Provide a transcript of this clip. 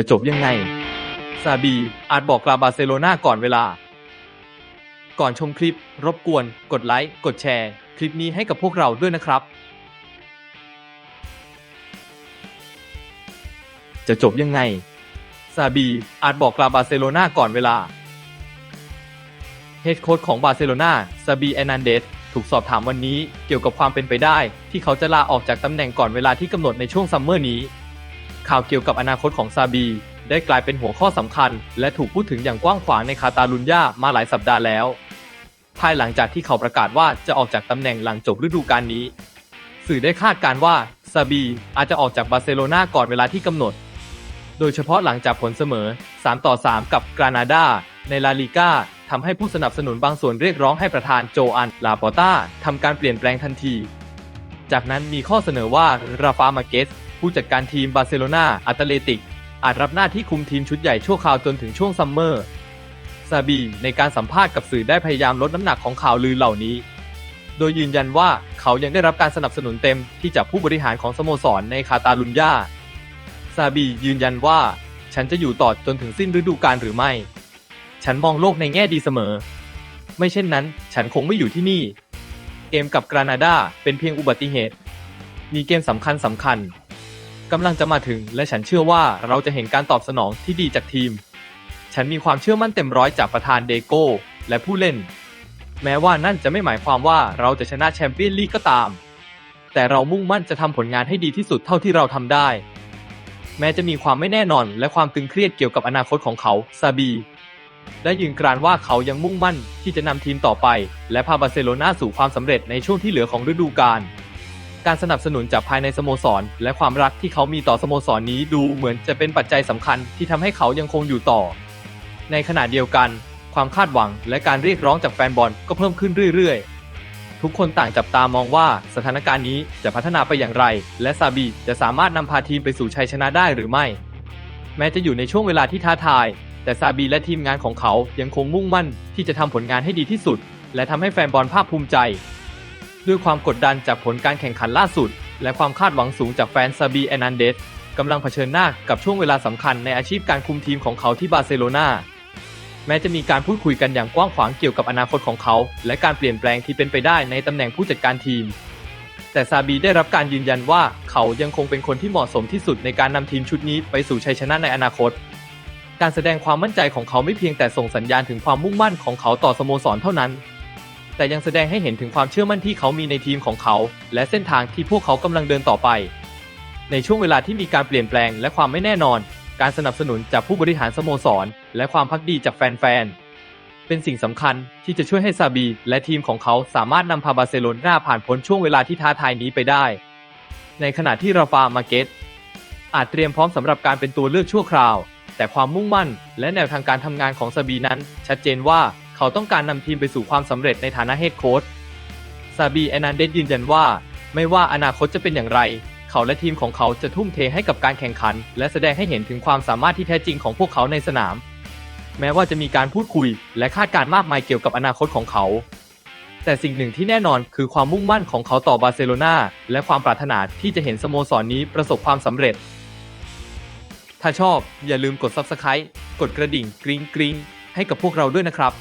จะจบยังไง ซาบีอาจบอกลาบาร์เซโลนาก่อนเวลา ก่อนชมคลิป รบกวน กดไลค์ กดแชร์ คลิปนี้ให้กับพวกเราด้วยนะครับ จะจบยังไง ซาบีอาจบอกลาบาร์เซโลนาก่อนเวลา เฮดโค้ชของบาร์เซโลนาซาบีแอนันเดสถูกสอบถามวันนี้เกี่ยวกับความเป็นไปได้ ที่เขาจะลาออกจากตำแหน่งก่อนเวลาที่กำหนดในช่วงซัมเมอร์นี้ ข่าวเกี่ยวกับอนาคตของซาบี ได้กลายเป็นหัวข้อสำคัญ และถูกพูดถึงอย่างกว้างขวางในคาตาลุญญามาหลายสัปดาห์แล้ว ภายหลังจากที่เขาประกาศว่าจะออกจากตำแหน่งหลังจบฤดูกาลนี้ สื่อได้คาดการณ์ว่าซาบีอาจจะออกจากบาร์เซโลนาก่อนเวลาที่กำหนด โดยเฉพาะหลังจากผลเสมอ 3 ต่อ 3 กับกรานาดาในลาลิก้าทำให้ผู้สนับสนุนบางส่วนเรียกร้องให้ประธานโจอัน ลาปอต้าทำการเปลี่ยนแปลงทันที จากนั้นมีข้อเสนอว่าราฟามาเกส ผู้จัดการทีมบาร์เซโลนาอัตเลติก อาจรับหน้าที่คุมทีมชุดใหญ่ชั่วคราวจนถึงช่วงซัมเมอร์ซาบีในการสัมภาษณ์กับสื่อได้พยายามลดน้ำหนักของข่าวลือเหล่านี้ โดยยืนยันว่าเขายังได้รับการสนับสนุนเต็มที่จากผู้บริหารของสโมสรในคาตาลุญญาซาบียืนยันว่า ฉันจะอยู่ต่อจนถึงสิ้นฤดูกาลหรือไม่ ฉันมองโลกในแง่ดีเสมอ ไม่เช่นนั้น ฉันคงไม่อยู่ที่นี่ เกมกับกรานาดาเป็นเพียงอุบัติเหตุ มีเกมสำคัญสำคัญ กำลังจะมาถึง และฉันเชื่อว่าเราจะเห็นการตอบสนองที่ดีจากทีม ฉันมีความเชื่อมั่นเต็มร้อยจากประธานเดโก้และผู้เล่น แม้ว่านั่นจะไม่หมายความว่าเราจะชนะแชมเปี้ยนลีกก็ตาม แต่เรามุ่งมั่นจะทำผลงานให้ดีที่สุดเท่าที่เราทำได้ แม้จะมีความไม่แน่นอนและความตึงเครียดเกี่ยวกับอนาคตของเขาซาบีได้ยืนกรานว่าเขายังมุ่งมั่นที่จะนำทีมต่อไป และพาบาร์เซโลนาสู่ความสำเร็จในช่วงที่เหลือของฤดูกาล การสนับสนุนจากภายในสโมสร และความรักที่เขามีต่อสโมสรนี้ดูเหมือนจะเป็นปัจจัยสำคัญที่ทำให้เขายังคงอยู่ต่อ ในขณะเดียวกัน ความคาดหวังและการเรียกร้องจากแฟนบอลก็เพิ่มขึ้นเรื่อยๆ ทุกคนต่างจับตามองว่าสถานการณ์นี้จะพัฒนาไปอย่างไร และซาบีจะสามารถนำพาทีมไปสู่ชัยชนะได้หรือไม่ แม้จะอยู่ในช่วงเวลาที่ท้าทาย แต่ซาบีและทีมงานของเขายังคงมุ่งมั่นที่จะทำผลงานให้ดีที่สุด และทำให้แฟนบอลภาคภูมิใจ ด้วยความกดดันจากผลการแข่งขันล่าสุด และความคาดหวังสูงจากแฟนซาบีแอนันเดสกำลังเผชิญหน้ากับช่วงเวลาสำคัญในอาชีพการคุมทีมของเขาที่บาร์เซโลนาแม้จะมีการพูดคุยกันอย่างกว้างขวางเกี่ยวกับอนาคตของเขา และการเปลี่ยนแปลงที่เป็นไปได้ในตำแหน่งผู้จัดการทีม แต่ซาบีได้รับการยืนยันว่าเขายังคงเป็นคนที่เหมาะสมที่สุดในการนำทีมชุดนี้ไปสู่ชัยชนะในอนาคต การแสดงความมั่นใจของเขาไม่เพียงแต่ส่งสัญญาณถึงความมุ่งมั่นของเขาต่อสโมสรเท่านั้น แต่ยังแสดงให้เห็นถึงความเชื่อมั่นที่เขามีในทีมของเขา และเส้นทางที่พวกเขากำลังเดินต่อไป ในช่วงเวลาที่มีการเปลี่ยนแปลงและความไม่แน่นอน การสนับสนุนจากผู้บริหารสโมสร และความพักดีจากแฟนๆ เป็นสิ่งสำคัญที่จะช่วยให้ซาบี และทีมของเขาสามารถนำพาบาร์เซโลนาผ่านพ้นช่วงเวลาที่ท้าทายนี้ไปได้ ในขณะที่ราฟามาเกตอาจเตรียมพร้อมสำหรับการเป็นตัวเลือกชั่วคราว แต่ความมุ่งมั่น และแนวทางการทำงานของซาบีนั้น ชัดเจนว่า เขาต้องการนำทีมไปสู่ความสำเร็จในฐานะเฮดโค้ชซาบีแอนันเดสยืนยันว่า ไม่ว่าอนาคตจะเป็นอย่างไร เขาและทีมของเขาจะทุ่มเทให้กับการแข่งขัน และแสดงให้เห็นถึงความสามารถที่แท้จริงของพวกเขาในสนาม แม้ว่าจะมีการพูดคุย และคาดการณ์มากมายเกี่ยวกับอนาคตของเขา แต่สิ่งหนึ่งที่แน่นอนคือความมุ่งมั่นของเขาต่อบาร์เซโลนาและความปรารถนาที่จะเห็นสโมสรนนี้ประสบความสำเร็จ ถ้าชอบอย่าลืมกด Subscribe กดกระดิ่งกริ๊งกริ๊งให้กับพวกเราด้วยนะครับ